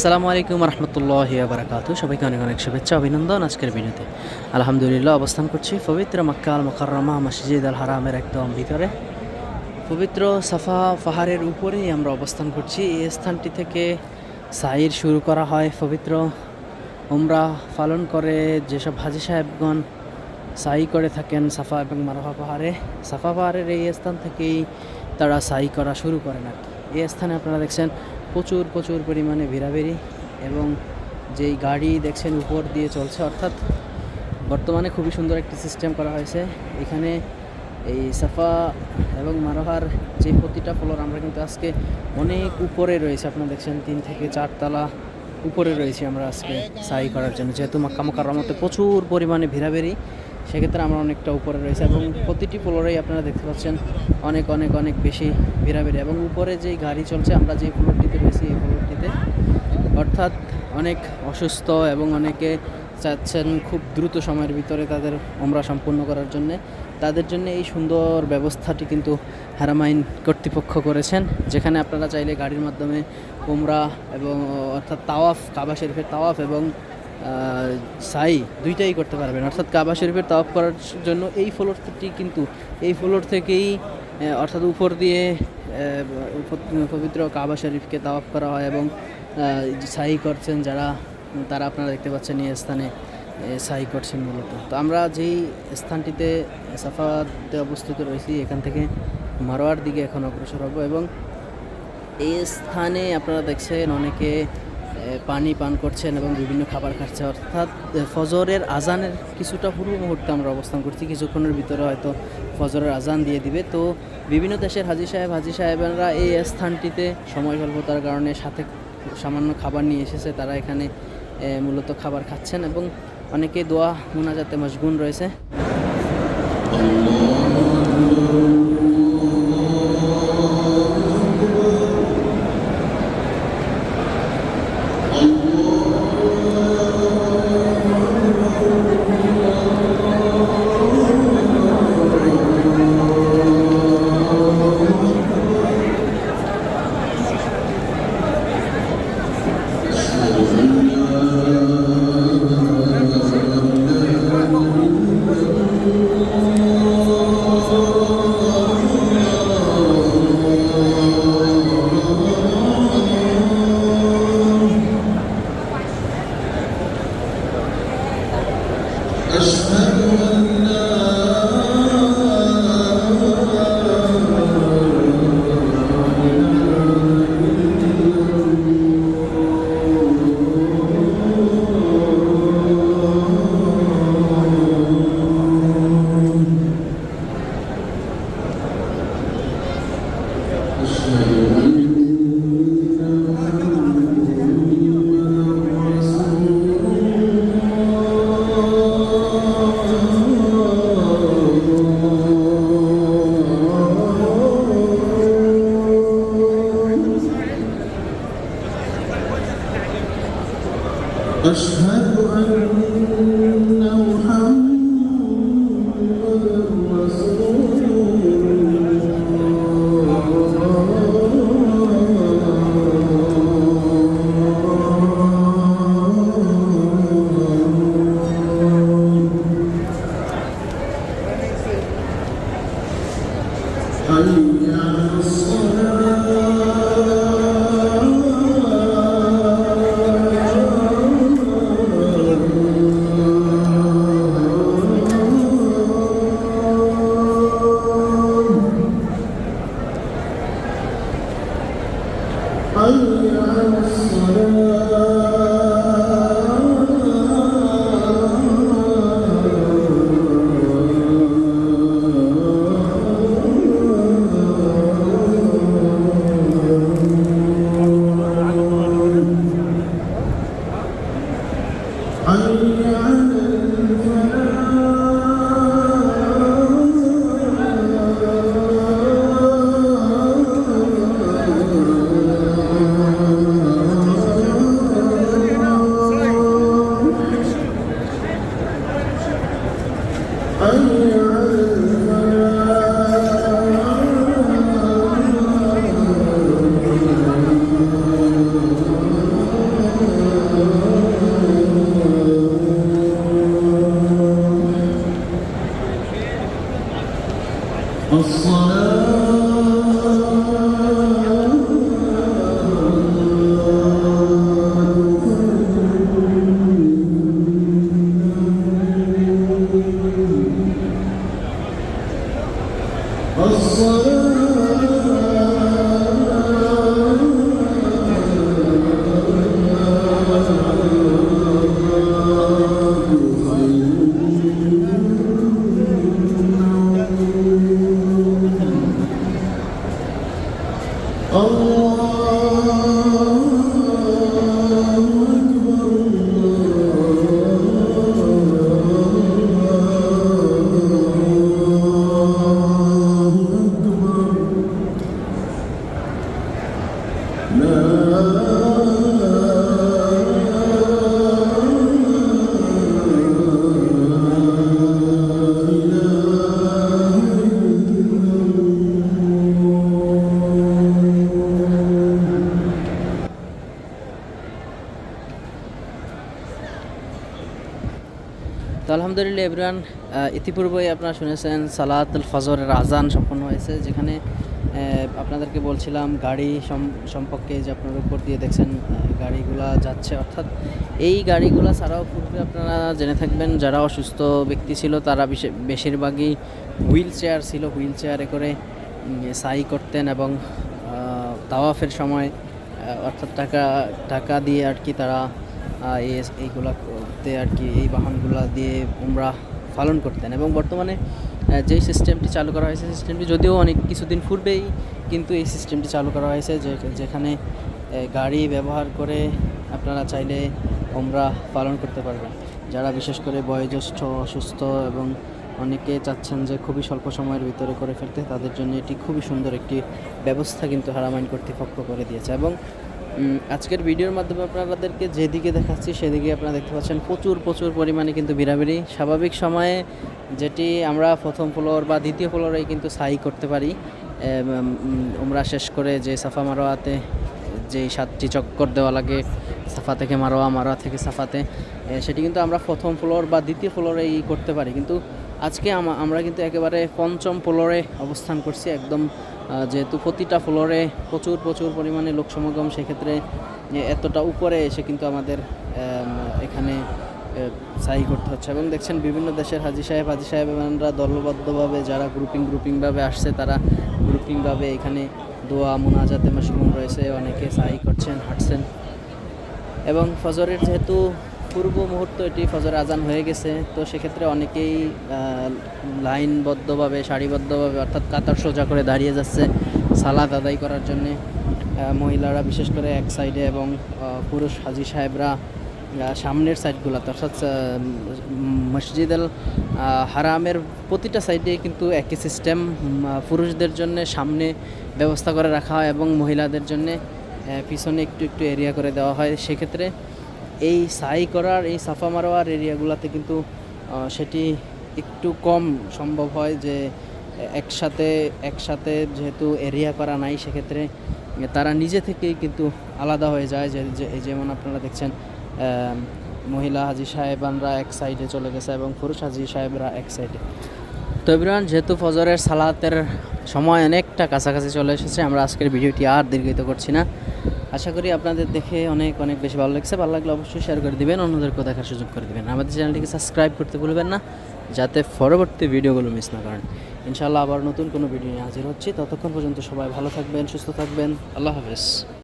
আসসালামু আলাইকুম রহমতুল্লাহ বারাকাত সবাইকে অনেক অনেক শুভেচ্ছা, অভিনন্দন আজকের ভিডিওতে। আলহামদুলিল্লাহ, অবস্থান করছি পবিত্র মক্কা আল মকরমা মসজিদ আল হারামের একদম ভিতরে। পবিত্র সাফা পাহাড়ের উপরেই আমরা অবস্থান করছি। এই স্থানটি থেকে সাইর শুরু করা হয়, পবিত্র উমরা পালন করে। যেসব হাজি সাহেবগণ সাই করে থাকেন সাফা এবং মারোহা পাহাড়ে, সাফা পাহাড়ের এই স্থান থেকেই তারা সাই করা শুরু করেন আর কি। এই স্থানে আপনারা দেখছেন প্রচুর প্রচুর পরিমাণে ভিড়াভিড়ি এবং যেই গাড়ি দেখছেন উপর দিয়ে চলছে, অর্থাৎ বর্তমানে খুবই সুন্দর একটি সিস্টেম করা হয়েছে। এখানে এই সাফা এবং মারোহার যে প্রতিটা ফ্লোর আমরা কিন্তু আজকে অনেক উপরে রয়েছে। আপনারা দেখছেন তিন থেকে চারতলা উপরে রয়েছি আমরা আজকে সাই করার জন্য। যেহেতু মাক্কা মক্কার মধ্যে প্রচুর পরিমাণে ভিড়াভিড়ি সেক্ষেত্রে আমরা অনেকটা উপরে রয়েছে এবং প্রতিটি ফ্লোরেই আপনারা দেখতে পাচ্ছেন অনেক অনেক অনেক বেশি ভিড়াভিড়ি এবং উপরে যেই গাড়ি চলছে, আমরা যে ফ্লোরটিতে রয়েছি, এই ফ্লোরটিতে অর্থাৎ অনেক অসুস্থ এবং অনেকে চাচ্ছেন খুব দ্রুত সময়ের ভিতরে তাদের ওমরা সম্পূর্ণ করার জন্যে। তাদের জন্য এই সুন্দর ব্যবস্থাটি কিন্তু হারামাইন কর্তৃপক্ষ করেছেন, যেখানে আপনারা চাইলে গাড়ির মাধ্যমে ওমরা এবং, অর্থাৎ তাওয়াফ, কাবা শরীফের তাওয়াফ এবং সাই দুইটাই করতে পারবেন। অর্থাৎ কাবা শরীফের তাওয়াফ করার জন্য এই ফ্লোরটি কিন্তু, এই ফ্লোর থেকেই অর্থাৎ উপর দিয়ে পবিত্র কাবা শরীফকে তাওয়াফ করা হয় এবং সাই করছেন যারা, তারা আপনারা দেখতে পাচ্ছেন এই স্থানে সাই করছেন মূলত। তো আমরা যেই স্থানটিতে সাফাতে অবস্থিত রয়েছি, এখান থেকে মারোয়ার দিকে এখন অগ্রসর হব এবং এই স্থানে আপনারা দেখছেন অনেকে পানি পান করছেন এবং বিভিন্ন খাবার খাচ্ছে। অর্থাৎ ফজরের আজানের কিছুটা পূর্ব মুহূর্তে আমরা অবস্থান করছি। কিছুক্ষণের ভিতরে হয়তো ফজরের আজান দিয়ে দিবে। তো বিভিন্ন দেশের হাজি সাহেব, হাজি সাহেবেরা এই স্থানটিতে সময় স্বল্পতার কারণে সাথে সামান্য খাবার নিয়ে এসেছে। তারা এখানে মূলত খাবার খাচ্ছেন এবং অনেকে দোয়া মোনাজাতে মশগুন রয়েছে। أن الصلاة Allah তো আলহামদুলিল্লাহ এভরিওয়ান ইতিপূর্বেই আপনারা শুনেছেন সালাতুল ফজরের আজান সম্পন্ন হয়েছে, যেখানে আপনাদেরকে বলছিলাম গাড়ি সম- সম্পর্কে যে আপনার উপর দিয়ে দেখছেন গাড়িগুলা যাচ্ছে। অর্থাৎ এই গাড়িগুলা ছাড়াও পূর্বে আপনারা জেনে থাকবেন, যারা অসুস্থ ব্যক্তি ছিল, তারা বিশে- বেশিরভাগই হুইল চেয়ার ছিল। হুইল চেয়ারে করে সাই করতেন এবং তাওয়াফের সময় অর্থাৎ টাকা টাকা দিয়ে আর কি তারা আহ, এই এইগুলা করতে আর কি এই বাহনগুলা দিয়ে উমরা পালন করতেন। এবং বর্তমানে যেই সিস্টেমটি চালু করা হয়েছে সিস্টেমটি যদিও অনেক কিছুদিন পূর্বেই কিন্তু এই সিস্টেমটি চালু করা হয়েছে যেখানে গাড়ি ব্যবহার করে আপনারা চাইলে উমরা পালন করতে পারবেন। যারা বিশেষ করে বয়োজ্যেষ্ঠ অসুস্থ এবং অনেকে চাচ্ছেন যে খুবই স্বল্প সময়ের ভিতরে করে ফেলতে তাদের জন্য এটি খুবই সুন্দর একটি ব্যবস্থা কিন্তু হারামাইন কর্তৃপক্ষ করে দিয়েছে। এবং আজকের ভিডিওর মাধ্যমে আপনাদেরকে যেদিকে দেখাচ্ছি সেদিকে আপনারা দেখতে পাচ্ছেন প্রচুর প্রচুর পরিমাণে কিন্তু বিড়াবিড়ি। স্বাভাবিক সময়ে যেটি আমরা প্রথম ফ্লোর বা দ্বিতীয় ফ্লোরে কিন্তু সাই করতে পারি। আমরা শেষ করে যে সাফা মারোয়াতে যে সাতটি চক্কর দেওয়া লাগে, সাফা থেকে মারোয়া মারোয়া থেকে সাফাতে সেটি কিন্তু আমরা প্রথম ফ্লোর বা দ্বিতীয় ফ্লোরেই করতে পারি। কিন্তু আজকে আমরা কিন্তু একেবারে পঞ্চম ফ্লোরে অবস্থান করছি, একদম যেহেতু প্রতিটা ফ্লোরে প্রচুর প্রচুর পরিমাণে লোক সমাগম, সেক্ষেত্রে এতটা উপরে এসে কিন্তু আমাদের এখানে সাই করতে হচ্ছে। এবং দেখছেন বিভিন্ন দেশের হাজি সাহেব, হাজি সাহেবরা দলবদ্ধভাবে যারা গ্রুপিং গ্রুপিংভাবে আসছে, তারা গ্রুপিংভাবে এখানে দোয়া, মোনাজাতে মাসুম রয়েছে, অনেকে সাই করছেন, হাঁটছেন। এবং ফজরের যেহেতু পূর্ব মুহূর্ত এটি ফজর আজান হয়ে গেছে, তো সেক্ষেত্রে অনেকেই লাইনবদ্ধভাবে, সারিবদ্ধভাবে, অর্থাৎ কাতার সোজা করে দাঁড়িয়ে যাচ্ছে সালাদ আদায় করার জন্যে। মহিলারা বিশেষ করে এক সাইডে এবং পুরুষ হাজি সাহেবরা সামনের সাইডগুলোতে, অর্থাৎ মসজিদ আল হারামের প্রতিটা সাইডে কিন্তু একই সিস্টেম পুরুষদের জন্য সামনে ব্যবস্থা করে রাখা হয় এবং মহিলাদের জন্যে পিছনে একটু একটু এরিয়া করে দেওয়া হয়। সেক্ষেত্রে এই সাই করার, এই সাফা মারোয়ার এরিয়াগুলোতে কিন্তু সেটি একটু কম সম্ভব হয় যে, একসাথে একসাথে যেহেতু এরিয়া করা নাই, সেক্ষেত্রে তারা নিজে থেকেই কিন্তু আলাদা হয়ে যায়। যে যেমন আপনারা দেখছেন মহিলা হাজি সাহেবানরা এক সাইডে চলে গেছে এবং পুরুষ হাজি সাহেবরা এক সাইডে তো এভরিওয়ান, যেহেতু ফজরের সালাতের সময় অনেকটা কাছাকাছি চলে এসেছে, আমরা আজকের ভিডিওটি আর দীর্ঘিত করছি না। আশা করি আপনাদের দেখে অনেক অনেক বেশি ভালো লাগছে। ভালো লাগলে অবশ্যই শেয়ার করে দিবেন, অন্যদেরকেও দেখার সুযোগ করে দিবেন। আমাদের চ্যানেলটিকে সাবস্ক্রাইব করতে ভুলবেন না, যাতে পরবর্তী ভিডিওগুলো মিস না করেন। ইনশাআল্লাহ আবার নতুন কোনো ভিডিও নিয়ে হাজির হচ্ছি। ততক্ষণ পর্যন্ত সবাই ভালো থাকবেন, সুস্থ থাকবেন। আল্লাহ হাফেজ।